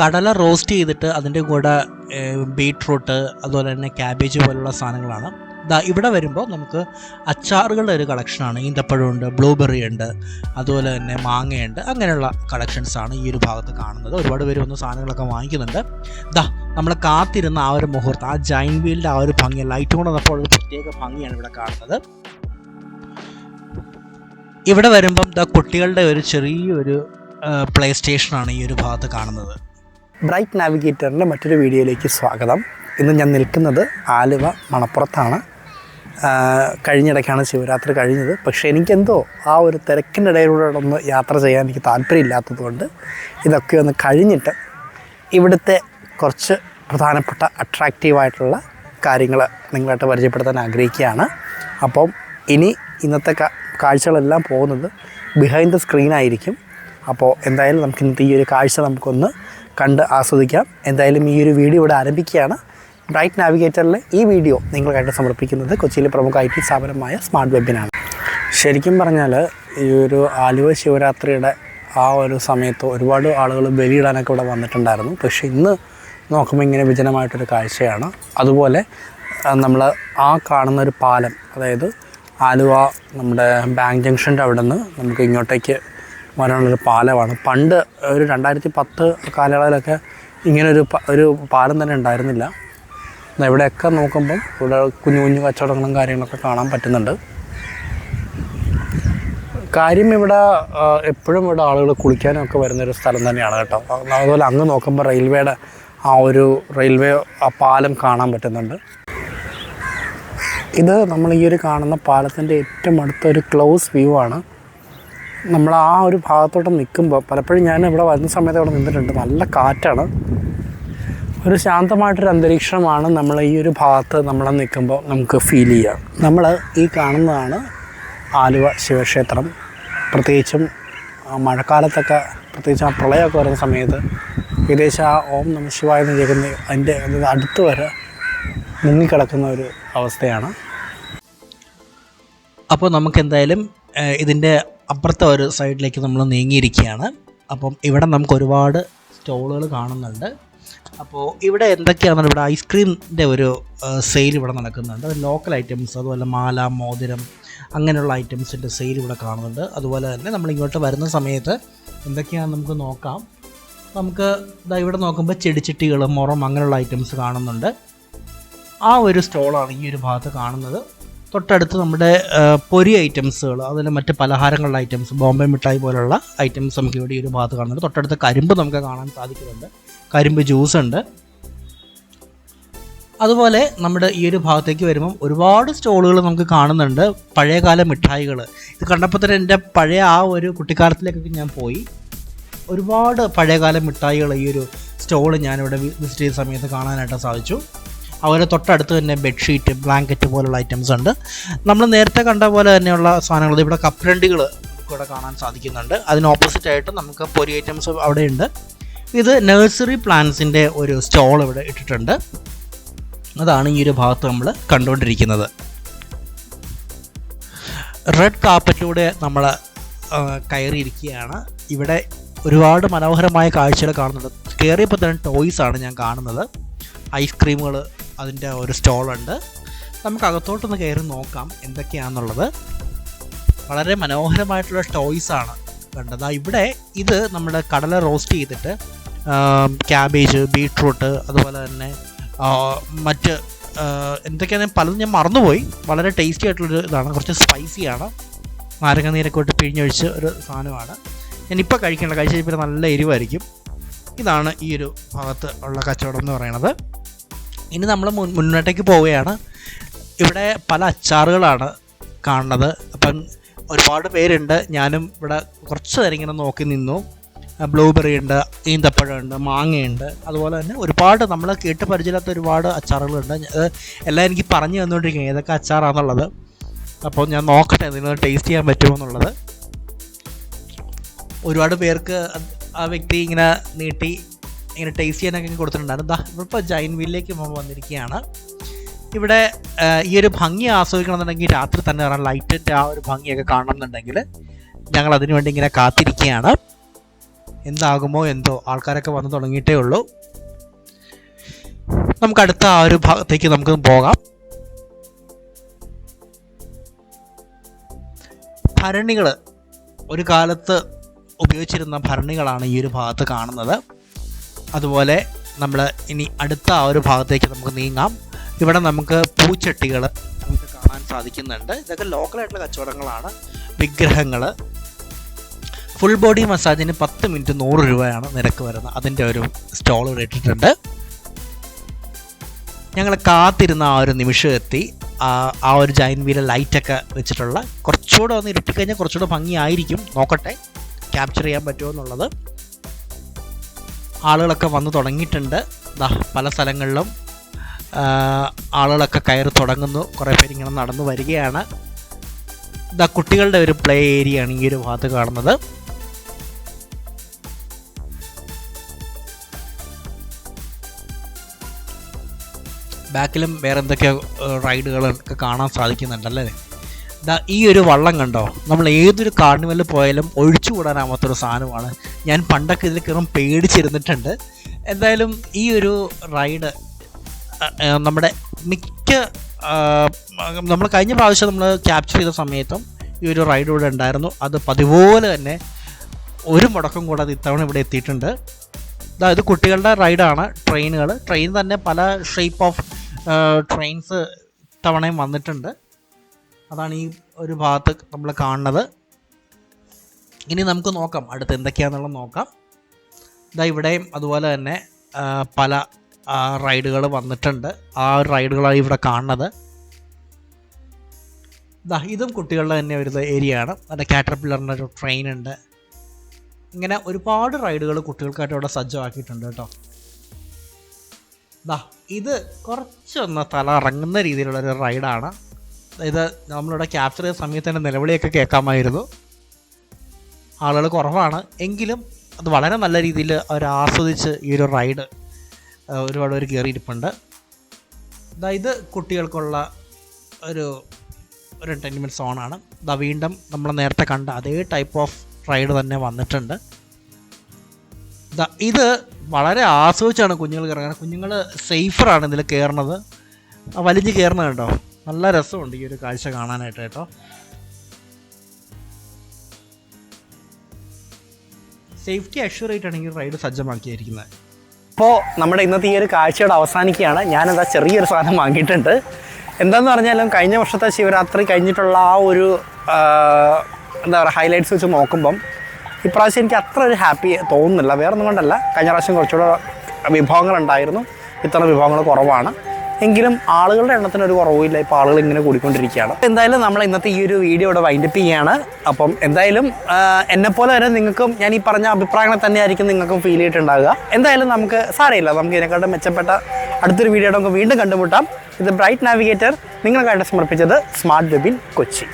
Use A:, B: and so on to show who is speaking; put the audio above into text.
A: കടല റോസ്റ്റ് ചെയ്തിട്ട് അതിന്റെ കൂടെ ബീട്രൂട്ട് അതുപോലെ തന്നെ ക്യാബേജ് പോലുള്ള സാധനങ്ങളാണ്. ദാ ഇവിടെ വരുമ്പോൾ നമുക്ക് അച്ചാറുകളുടെ ഒരു കളക്ഷനാണ് ഈന്തപ്പഴമുണ്ട് ബ്ലൂബെറി ഉണ്ട് അതുപോലെ തന്നെ മാങ്ങയുണ്ട്. അങ്ങനെയുള്ള കളക്ഷൻസ് ആണ് ഈ ഒരു ഭാഗത്ത് കാണുന്നത്. ഒരുപാട് പേര് വന്ന് സാധനങ്ങളൊക്കെ വാങ്ങിക്കുന്നുണ്ട്. ദാ നമ്മൾ കാത്തിരുന്ന ആ ഒരു മുഹൂർത്തം ആ ജൈൻ വീലിന്റെ ആ ഒരു ഭംഗി ലൈറ്റ് കൊണ്ട് വന്നപ്പോൾ ഒരു പ്രത്യേക ഭംഗിയാണ് ഇവിടെ കാണുന്നത്. ഇവിടെ വരുമ്പം ദാ കുട്ടികളുടെ ഒരു ചെറിയൊരു പ്ലേ സ്റ്റേഷനാണ് ഈ ഒരു ഭാഗത്ത് കാണുന്നത്.
B: ബ്രൈറ്റ് നാവിഗേറ്ററിന്റെ മറ്റൊരു വീഡിയോയിലേക്ക് സ്വാഗതം. ഇന്ന് ഞാൻ നിൽക്കുന്നത് ആലുവ മണപ്പുറത്താണ്. കഴിഞ്ഞിടയ്ക്കാണ് ശിവരാത്രി കഴിഞ്ഞത്. പക്ഷേ എനിക്കെന്തോ ആ ഒരു തിരക്കിന്റെ ഇടയിലൂടെ ഒന്ന് യാത്ര ചെയ്യാൻ എനിക്ക് താല്പര്യമില്ലാത്തതുകൊണ്ട് ഇതൊക്കെ ഒന്ന് കഴിഞ്ഞിട്ട് ഇവിടുത്തെ കുറച്ച് പ്രധാനപ്പെട്ട അട്രാക്റ്റീവായിട്ടുള്ള കാര്യങ്ങൾ നിങ്ങളായിട്ട് പരിചയപ്പെടുത്താൻ ആഗ്രഹിക്കുകയാണ്. അപ്പം ഇനി ഇന്നത്തെ കാഴ്ചകളെല്ലാം പോകുന്നത് ബിഹൈൻഡ് ദ സ്ക്രീനായിരിക്കും അപ്പോൾ എന്തായാലും നമുക്ക് ഇന്നത്തെ ഈ ഒരു കാഴ്ച നമുക്കൊന്ന് കണ്ട് ആസ്വദിക്കാം. എന്തായാലും ഈ ഒരു വീഡിയോ ഇവിടെ ആരംഭിക്കുകയാണ്. ബ്രൈറ്റ് നാവിഗേറ്ററിലെ ഈ വീഡിയോ നിങ്ങൾക്കായിട്ട് സമർപ്പിക്കുന്നത് കൊച്ചിയിലെ പ്രമുഖ ഐ ടി സ്ഥാപനമായ സ്മാർട്ട് വെബിനാണ് ശരിക്കും പറഞ്ഞാൽ ഈ ഒരു ആലുവ ശിവരാത്രിയുടെ ആ ഒരു സമയത്ത് ഒരുപാട് ആളുകൾ ബലിയിടാനൊക്കെ ഇവിടെ വന്നിട്ടുണ്ടായിരുന്നു. പക്ഷേ ഇന്ന് നോക്കുമ്പോൾ ഇങ്ങനെ വിജനമായിട്ടൊരു കാഴ്ചയാണ്. അതുപോലെ നമ്മൾ ആ കാണുന്ന ഒരു പാലം അതായത് ആലുവ നമ്മുടെ ബാങ്ക് ജംഗ്ഷന്റെ അവിടെ നിന്ന് നമുക്ക് ഇങ്ങോട്ടേക്ക് വരാനുള്ളൊരു പാലമാണ്. പണ്ട് ഒരു രണ്ടായിരത്തി പത്ത് കാലയളവിലൊക്കെ ഇങ്ങനൊരു ഒരു പാലം തന്നെ ഉണ്ടായിരുന്നില്ല. ഇവിടെയൊക്കെ നോക്കുമ്പം ഇവിടെ കുഞ്ഞു കുഞ്ഞു കച്ചവടങ്ങളും കാര്യങ്ങളൊക്കെ കാണാൻ പറ്റുന്നുണ്ട്. കാര്യം ഇവിടെ എപ്പോഴും ഇവിടെ ആളുകൾ കുളിക്കാനൊക്കെ വരുന്നൊരു സ്ഥലം തന്നെയാണ് കേട്ടോ. അതുപോലെ അങ്ങ് നോക്കുമ്പോൾ റെയിൽവേയുടെ ആ ഒരു റെയിൽവേ ആ പാലം കാണാൻ പറ്റുന്നുണ്ട്. ഇത് നമ്മൾ ഈ ഒരു കാണുന്ന പാലത്തിന്റെ ഏറ്റവും അടുത്തൊരു ക്ലോസ് വ്യൂ ആണ്. നമ്മൾ ആ ഒരു ഭാഗത്തോട്ട് നിൽക്കുമ്പോൾ പലപ്പോഴും ഞാൻ ഇവിടെ വരുന്ന സമയത്ത് അവിടെ നിന്നിട്ടുണ്ട്. നല്ല കാറ്റാണ്. ഒരു ശാന്തമായിട്ടൊരു അന്തരീക്ഷമാണ് നമ്മൾ ഈ ഒരു ഭാഗത്ത് നമ്മൾ നിൽക്കുമ്പോൾ നമുക്ക് ഫീൽ ചെയ്യാം. നമ്മൾ ഈ കാണുന്നതാണ് ആലുവ ശിവക്ഷേത്രം. പ്രത്യേകിച്ചും മഴക്കാലത്തൊക്കെ പ്രത്യേകിച്ച് ആ പ്രളയമൊക്കെ വരുന്ന സമയത്ത് ഏകദേശം ആ ഓം നമ ശിവായ എന്ന് കേൾക്കുന്ന അതിന്റെ അടുത്ത് വരെ മുങ്ങിക്കിടക്കുന്ന ഒരു അവസ്ഥയാണ്.
A: അപ്പോൾ നമുക്ക് എന്തായാലും ഇതിന്റെ അപ്പുറത്തെ ഒരു സൈഡിലേക്ക് നമ്മൾ നീങ്ങിയിരിക്കുകയാണ്. അപ്പം ഇവിടെ നമുക്ക് ഒരുപാട് സ്റ്റോളുകൾ കാണുന്നുണ്ട്. അപ്പോൾ ഇവിടെ എന്തൊക്കെയാണെന്ന് ഇവിടെ ഐസ്ക്രീമിന്റെ ഒരു സെയിൽ ഇവിടെ നടക്കുന്നുണ്ട്. ലോക്കൽ ഐറ്റംസ് അതുപോലെ മാല മോതിരം അങ്ങനെയുള്ള ഐറ്റംസിന്റെ സെയിൽ ഇവിടെ കാണുന്നുണ്ട്. അതുപോലെ തന്നെ നമ്മൾ ഇങ്ങോട്ട് വരുന്ന സമയത്ത് എന്തൊക്കെയാണെന്ന് നമുക്ക് നോക്കാം. നമുക്ക് ഇതാ ഇവിടെ നോക്കുമ്പോൾ ചെടിച്ചട്ടികൾ മുറം അങ്ങനെയുള്ള ഐറ്റംസ് കാണുന്നുണ്ട്. ആ ഒരു സ്റ്റോളാണ് ഈ ഒരു ഭാഗത്ത് കാണുന്നത്. തൊട്ടടുത്ത് നമ്മുടെ പൊരി ഐറ്റംസുകൾ അതുപോലെ മറ്റ് പലഹാരങ്ങളുടെ ഐറ്റംസ് ബോംബെ മിഠായി പോലുള്ള ഐറ്റംസ് നമുക്ക് ഇവിടെ ഈ ഒരു ഭാഗത്ത് കാണുന്നുണ്ട്. തൊട്ടടുത്ത് കരിമ്പ് നമുക്ക് കാണാൻ സാധിക്കുന്നുണ്ട്. കരിമ്പ് ജ്യൂസ് ഉണ്ട്. അതുപോലെ നമ്മുടെ ഈ ഒരു ഭാഗത്തേക്ക് വരുമ്പം ഒരുപാട് സ്റ്റോളുകൾ നമുക്ക് കാണുന്നുണ്ട്. പഴയകാല മിഠായികൾ. ഇത് കണ്ടപ്പോൾ തന്നെ എന്റെ പഴയ ആ ഒരു കുട്ടിക്കാലത്തിലേക്കൊക്കെ ഞാൻ പോയി. ഒരുപാട് പഴയകാല മിഠായികൾ ഈ ഒരു സ്റ്റോൾ ഞാനിവിടെ വിസിറ്റ് ചെയ്ത സമയത്ത് കാണാനായിട്ട് സാധിച്ചു. അതുപോലെ തൊട്ടടുത്ത് തന്നെ ബെഡ്ഷീറ്റ് ബ്ലാങ്കറ്റ് പോലുള്ള ഐറ്റംസ് ഉണ്ട്. നമ്മൾ നേരത്തെ കണ്ട പോലെ തന്നെയുള്ള സാധനങ്ങൾ ഇവിടെ കപ്പ്രണ്ടികൾ ഇവിടെ കാണാൻ സാധിക്കുന്നുണ്ട്. അതിന് ഓപ്പോസിറ്റ് ആയിട്ട് നമുക്ക് പൊരി ഐറ്റംസ് അവിടെയുണ്ട് ഇത് നഴ്സറി പ്ലാന്റ്സിന്റെ ഒരു സ്റ്റോൾ ഇവിടെ ഇട്ടിട്ടുണ്ട്. അതാണ് ഈ ഒരു ഭാഗത്ത് നമ്മൾ കണ്ടുകൊണ്ടിരിക്കുന്നത്. റെഡ് കാപ്പറ്റിലൂടെ നമ്മൾ കയറിയിരിക്കുകയാണ്. ഇവിടെ ഒരുപാട് മനോഹരമായ കാഴ്ചകൾ കാണുന്നുണ്ട്. കയറിയപ്പോൾ തന്നെ ടോയ്സ് ആണ് ഞാൻ കാണുന്നത്. ഐസ്ക്രീമുകൾ അതിന്റെ ഒരു സ്റ്റോളുണ്ട്. നമുക്ക് അകത്തോട്ടൊന്ന് കയറി നോക്കാം എന്തൊക്കെയാണെന്നുള്ളത് വളരെ മനോഹരമായിട്ടുള്ള ടോയ്സാണ് കണ്ടത് ഇവിടെ ഇത് നമ്മുടെ കടല റോസ്റ്റ് ചെയ്തിട്ട് ക്യാബേജ് ബീട്രൂട്ട് അതുപോലെ തന്നെ മറ്റ് എന്തൊക്കെയാണ് പലതും ഞാൻ മറന്നുപോയി. വളരെ ടേസ്റ്റി ആയിട്ടുള്ളൊരു ഇതാണ്. കുറച്ച് സ്പൈസിയാണ് നാരങ്ങ നീരൊക്കെ ഇട്ട് പിഴിഞ്ഞൊഴിച്ച് ഒരു സാധനമാണ്. ഞാനിപ്പോൾ കഴിക്കേണ്ട. കഴിച്ച കഴിഞ്ഞാൽ നല്ല എരിവായിരിക്കും. ഇതാണ് ഈ ഒരു ഭാഗത്ത് ഉള്ള കച്ചവടം എന്ന് പറയുന്നത്. ഇനി നമ്മൾ മുന്നോട്ടേക്ക് പോവുകയാണ്. ഇവിടെ പല അച്ചാറുകളാണ് കാണുന്നത്. അപ്പം ഒരുപാട് പേരുണ്ട്. ഞാനും ഇവിടെ കുറച്ച് നേരം ഇങ്ങനെ നോക്കി നിന്നു. ബ്ലൂബെറി ഉണ്ട് ഈന്തപ്പഴമുണ്ട് മാങ്ങയുണ്ട്. അതുപോലെ തന്നെ ഒരുപാട് നമ്മൾ കേട്ട് പരിചയമില്ലാത്ത ഒരുപാട് അച്ചാറുകളുണ്ട്. എല്ലാം എനിക്ക് പറഞ്ഞു തന്നുകൊണ്ടിരിക്കുക ഏതൊക്കെ അച്ചാറാണെന്നുള്ളത് അപ്പോൾ ഞാൻ നോക്കട്ടെ നിങ്ങൾ ടേസ്റ്റ് ചെയ്യാൻ പറ്റുമോ എന്നുള്ളത്. ഒരുപാട് പേർക്ക് ആ വ്യക്തി ഇങ്ങനെ നീട്ടി ഇങ്ങനെ ടേസ്റ്റ് ചെയ്യാനൊക്കെ കൊടുത്തിട്ടുണ്ടായിരുന്നു. ദാ ഇപ്പോൾ ജൈൻ വീലിലേക്ക് നമ്മൾ വന്നിരിക്കുകയാണ്. ഇവിടെ ഈ ഒരു ഭംഗി ആസ്വദിക്കണമെന്നുണ്ടെങ്കിൽ രാത്രി തന്നെ വരാൻ ലൈറ്റിന്റെ ആ ഒരു ഭംഗിയൊക്കെ കാണണം എന്നുണ്ടെങ്കിൽ ഞങ്ങൾ അതിനുവേണ്ടി ഇങ്ങനെ കാത്തിരിക്കുകയാണ്. എന്താകുമോ എന്തോ ആൾക്കാരൊക്കെ വന്നു തുടങ്ങിയിട്ടേ ഉള്ളൂ. നമുക്ക് അടുത്ത ആ ഒരു ഭാഗത്തേക്ക് നമുക്ക് പോകാം. ഭരണികൾ ഒരു കാലത്ത് ഉപയോഗിച്ചിരുന്ന ഭരണികളാണ് ഈ ഒരു ഭാഗത്ത് കാണുന്നത്. അതുപോലെ നമ്മൾ ഇനി അടുത്ത ആ ഒരു ഭാഗത്തേക്ക് നമുക്ക് നീങ്ങാം. ഇവിടെ നമുക്ക് പൂച്ചട്ടികൾ നമുക്ക് കാണാൻ സാധിക്കുന്നുണ്ട്. ഇതൊക്കെ ലോക്കലായിട്ടുള്ള കച്ചവടങ്ങളാണ്. വിഗ്രഹങ്ങൾ ഫുൾ ബോഡി മസാജിന് പത്ത് മിനിറ്റ് നൂറ് രൂപയാണ് നിരക്ക് വരുന്നത്. അതിന്റെ ഒരു സ്റ്റോൾ ഇവിടെ ഇട്ടിട്ടുണ്ട്. ഞങ്ങൾ കാത്തിരുന്ന ആ ഒരു നിമിഷം എത്തി. ആ ഒരു ജൈൻ വീല ലൈറ്റൊക്കെ വെച്ചിട്ടുള്ള കുറച്ചുകൂടെ ഒന്ന് ഇരുട്ടിക്കഴിഞ്ഞാൽ കുറച്ചുകൂടെ ഭംഗിയായിരിക്കും. നോക്കട്ടെ ക്യാപ്ചർ ചെയ്യാൻ പറ്റുമോ എന്നുള്ളത്. ആളുകളൊക്കെ വന്നു തുടങ്ങിയിട്ടുണ്ട്. പല സ്ഥലങ്ങളിലും ആളുകളൊക്കെ കയറി തുടങ്ങുന്നു. കുറേ പേര് ഇങ്ങനെ നടന്നു വരികയാണ്. ഇതാ കുട്ടികളുടെ ഒരു പ്ലേ ഏരിയ ആണ് ഈ ഒരു ഭാഗത്ത് കാണുന്നത്. ബാക്കിലും വേറെ എന്തൊക്കെയോ റൈഡുകളൊക്കെ കാണാൻ സാധിക്കുന്നുണ്ടല്ലേ ഈ ഒരു വള്ളം കണ്ടോ? നമ്മൾ ഏതൊരു കാർണിവലിൽ പോയാലും ഒഴിച്ചുകൂടാനാവാത്തൊരു സാധനമാണ്. ഞാൻ പണ്ടൊക്കെ ഇതിൽ കയറും പേടിച്ചിരുന്നിട്ടുണ്ട്. എന്തായാലും ഈ ഒരു റൈഡ് നമ്മുടെ മിക്ക നമ്മൾ കഴിഞ്ഞ പ്രാവശ്യം നമ്മൾ ക്യാപ്ചർ ചെയ്ത സമയത്തും ഈ ഒരു റൈഡ് ഇവിടെ ഉണ്ടായിരുന്നു. അത് പതിപോലെ തന്നെ ഒരു മുടക്കം കൂടാതെ ഇത്തവണ ഇവിടെ എത്തിയിട്ടുണ്ട്. അതായത് കുട്ടികളുടെ റൈഡാണ് ട്രെയിനുകൾ ട്രെയിൻ തന്നെ പല ഷേപ്പ് ഓഫ് ട്രെയിൻസ് ഇത്തവണയും വന്നിട്ടുണ്ട്. അതാണ് ഈ ഒരു ഭാഗത്ത് നമ്മൾ കാണുന്നത്. ഇനി നമുക്ക് നോക്കാം. അടുത്ത് എന്തൊക്കെയാണെന്നുള്ളത് നോക്കാം. ഇതാ ഇവിടെയും അതുപോലെ തന്നെ പല റൈഡുകൾ വന്നിട്ടുണ്ട്. ആ റൈഡുകളാണ് ഇവിടെ കാണുന്നത്. ഇതാ ഇതും കുട്ടികളുടെ തന്നെ ഒരു ഏരിയ ആണ് അതിന്റെ കാറ്റർപില്ലറിന്റെ ഒരു ട്രെയിൻ ഉണ്ട്. ഇങ്ങനെ ഒരുപാട് റൈഡുകൾ കുട്ടികൾക്കായിട്ട് ഇവിടെ സജ്ജമാക്കിയിട്ടുണ്ട് കേട്ടോ. ദാ ഇത് കുറച്ചൊന്ന് തല ഇറങ്ങുന്ന രീതിയിലുള്ളൊരു റൈഡാണ്. ഇത് നമ്മളിവിടെ ക്യാപ്ചർ ചെയ്ത സമയത്ത് തന്നെ നിലവിളിയൊക്കെ കേൾക്കാമായിരുന്നു. ആളുകൾ കുറവാണ്. എങ്കിലും അത് വളരെ നല്ല രീതിയിൽ അവർ ആസ്വദിച്ച് ഈ ഒരു റൈഡ് ഒരുപാട് പേര് കയറിയിരിപ്പുണ്ട്. ഇത് കുട്ടികൾക്കുള്ള ഒരു ഒരു എന്റർടൈൻമെന്റ് സോണാണ് ഇതാ വീണ്ടും നമ്മൾ നേരത്തെ കണ്ട അതേ ടൈപ്പ് ഓഫ് റൈഡ് തന്നെ വന്നിട്ടുണ്ട്. ഇത് വളരെ ആസ്വദിച്ചാണ് കുഞ്ഞുങ്ങൾ കയറുന്നത്. കുഞ്ഞുങ്ങൾ സേഫറാണ് ഇതിൽ കയറുന്നത്. വലിഞ്ഞ് കയറുന്നത് കേട്ടോ നല്ല രസമുണ്ട് ഈ ഒരു കാഴ്ച കാണാനായിട്ട് കേട്ടോ. സേഫ്റ്റി അഷ്യൂർ ആയിട്ടാണ് ഈ റൈഡ് സജ്ജമാക്കിയിരിക്കുന്നത്.
B: അപ്പോൾ നമ്മുടെ ഇന്നത്തെ ഈ ഒരു കാഴ്ചയോടെ അവസാനിക്കുകയാണ്. ഞാനെന്താ ചെറിയൊരു സാധനം വാങ്ങിയിട്ടുണ്ട്. എന്താന്ന് പറഞ്ഞാലും കഴിഞ്ഞ വർഷത്തെ ശിവരാത്രി കഴിഞ്ഞിട്ടുള്ള ആ ഒരു എന്താ പറയുക ഹൈലൈറ്റ്സ് വെച്ച് നോക്കുമ്പം ഇപ്രാവശ്യം എനിക്ക് അത്ര ഒരു ഹാപ്പി തോന്നുന്നില്ല. വേറൊന്നും കൊണ്ടല്ല. കഴിഞ്ഞ പ്രാവശ്യം കുറച്ചുകൂടെ വിഭവങ്ങളുണ്ടായിരുന്നു. ഇത്തരം വിഭവങ്ങൾ കുറവാണ്. എങ്കിലും ആളുകളുടെ എണ്ണത്തിന് ഒരു കുറവില്ല ഇപ്പോൾ ആളുകൾ ഇങ്ങനെ കൂടിക്കൊണ്ടിരിക്കുകയാണ്. എന്തായാലും നമ്മൾ ഇന്നത്തെ ഈ ഒരു വീഡിയോ ഇവിടെ വൈൻഡപ്പ് ചെയ്യുകയാണ്. അപ്പം എന്തായാലും എന്നെപ്പോലെ തന്നെ നിങ്ങൾക്കും ഞാൻ ഈ പറഞ്ഞ അഭിപ്രായങ്ങൾ തന്നെയായിരിക്കും നിങ്ങൾക്കും ഫീൽ ചെയ്തിട്ടുണ്ടാവുക. എന്തായാലും നമുക്ക് സാരമില്ല. നമുക്ക് ഇതിനെക്കാട്ടും മെച്ചപ്പെട്ട അടുത്തൊരു വീഡിയോ നമുക്ക് വീണ്ടും കണ്ടുമുട്ടാം. ഇത് ബ്രൈറ്റ് നാവിഗേറ്റർ നിങ്ങൾക്കായിട്ട് സമർപ്പിച്ചത് സ്മാർട്ട് വെബിൻ കൊച്ചി.